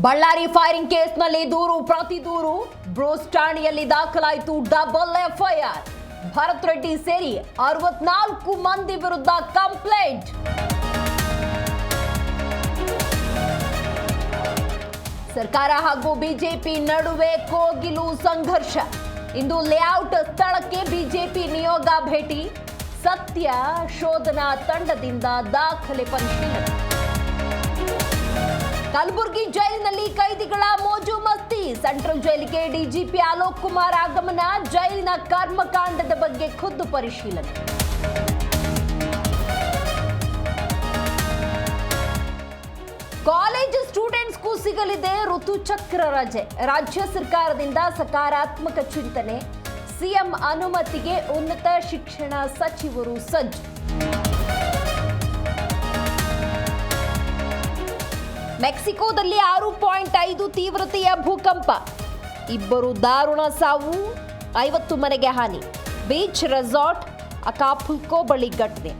Ballari firing ಕೇಸ್ನಲ್ಲಿ ದೂರು, ಪ್ರತಿ ದೂರು ಬ್ರೋಸ್ ಠಾಣೆಯಲ್ಲಿ ದಾಖಲಾಯಿತು ಡಬಲ್ ಎಫ್ಐಆರ್. ಭರತ್ ರೆಡ್ಡಿ ಸೇರಿ ಅರವತ್ನಾಲ್ಕು ಮಂದಿ ವಿರುದ್ಧ ಕಂಪ್ಲೇಂಟ್. ಸರ್ಕಾರ ಹಾಗೂ ಬಿಜೆಪಿ ನಡುವೆ ಕೋಗಿಲು ಸಂಘರ್ಷ. ಇಂದು ಲೇಔಟ್ ಸ್ಥಳಕ್ಕೆ ಬಿಜೆಪಿ ನಿಯೋಗ ಭೇಟಿ. ಸತ್ಯ ಶೋಧನಾ ತಂಡದಿಂದ ದಾಖಲೆ ಪರಿಶೀಲನೆ. ಕಲಬುರಗಿ ಜೈಲಿನಲ್ಲಿ ಕೈದಿಗಳ ಮೋಜು ಮಸ್ತಿ. ಸೆಂಟ್ರಲ್ ಜೈಲಿಗೆ ಡಿಜಿಪಿ ಅಲೋಕ್ ಕುಮಾರ್ ಆಗಮನ. ಜೈಲಿನ ಕರ್ಮಕಾಂಡದ ಬಗ್ಗೆ ಖುದ್ದು ಪರಿಶೀಲನೆ. ಕಾಲೇಜು ಸ್ಟೂಡೆಂಟ್ಸ್ಗೂ ಸಿಗಲಿದೆ ಋತುಚಕ್ರ ರಜೆ. ರಾಜ್ಯ ಸರ್ಕಾರದಿಂದ ಸಕಾರಾತ್ಮಕ ಚಿಂತನೆ. ಸಿಎಂ ಅನುಮತಿಗೆ ಉನ್ನತ ಶಿಕ್ಷಣ ಸಚಿವರು ಸಜ್ಜು. ಮೆಕ್ಸಿಕೋದಲ್ಲಿ ಆರು ಪಾಯಿಂಟ್ ಐದು ತೀವ್ರತೆಯ ಭೂಕಂಪ. ಇಬ್ಬರು ದಾರುಣ ಸಾವು, ಐವತ್ತು ಮನೆಗೆ ಹಾನಿ. ಬೀಚ್ ರೆಸಾರ್ಟ್, ಅಕಾಪುಲ್ಕೋ ಬಳಿ ಘಟನೆ.